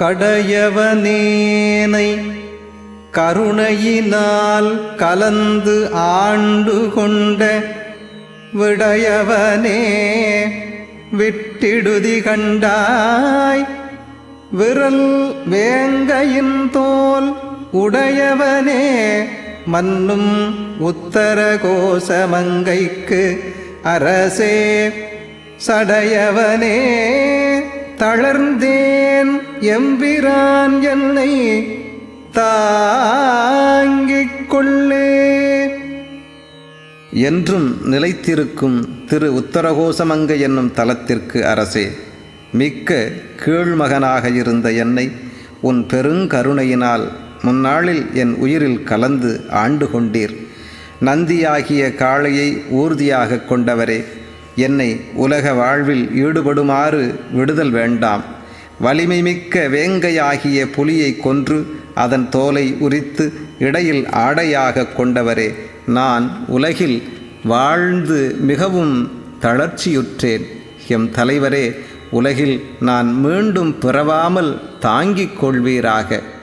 கடையவனேனை கருணையினால் கலந்து ஆண்டு கொண்ட விடையவனே விட்டிடுதி கண்டாய். விரல் வேங்கையின் தோல் உடையவனே மன்னும் உத்தர கோசமங்கைக்கு அரசே சடையவனே தளர்ந்தே தளர்ந்தேன் எம்பிரான் என்னை தாங்கிக் கொள்ளே. என்றும் நிலைத்திருக்கும் திரு உத்தரகோசமங்கை என்னும் தலத்திற்கு அரசே மிக்க கீழ்மகனாக இருந்த என்னை உன் பெருங்கருணையினால் முன்னாளில் என் உயிரில் கலந்து ஆண்டு கொண்டீர். நந்தியாகிய காளையை ஊர்தியாக கொண்டவரே என்னை உலக வாழ்வில் ஈடுபடுமாறு விடுதல் வேண்டாம். வலிமை மிக்க வேங்கையாகிய புலியை கொன்று அதன் தோலை உரித்து இடையில் ஆடையாக கொண்டவரே நான் உலகில் வாழ்ந்து மிகவும் தளர்ச்சியுற்றேன். எம் தலைவரே உலகில் நான் மீண்டும் பிறவாமல் தாங்கிக் கொள்வீராக.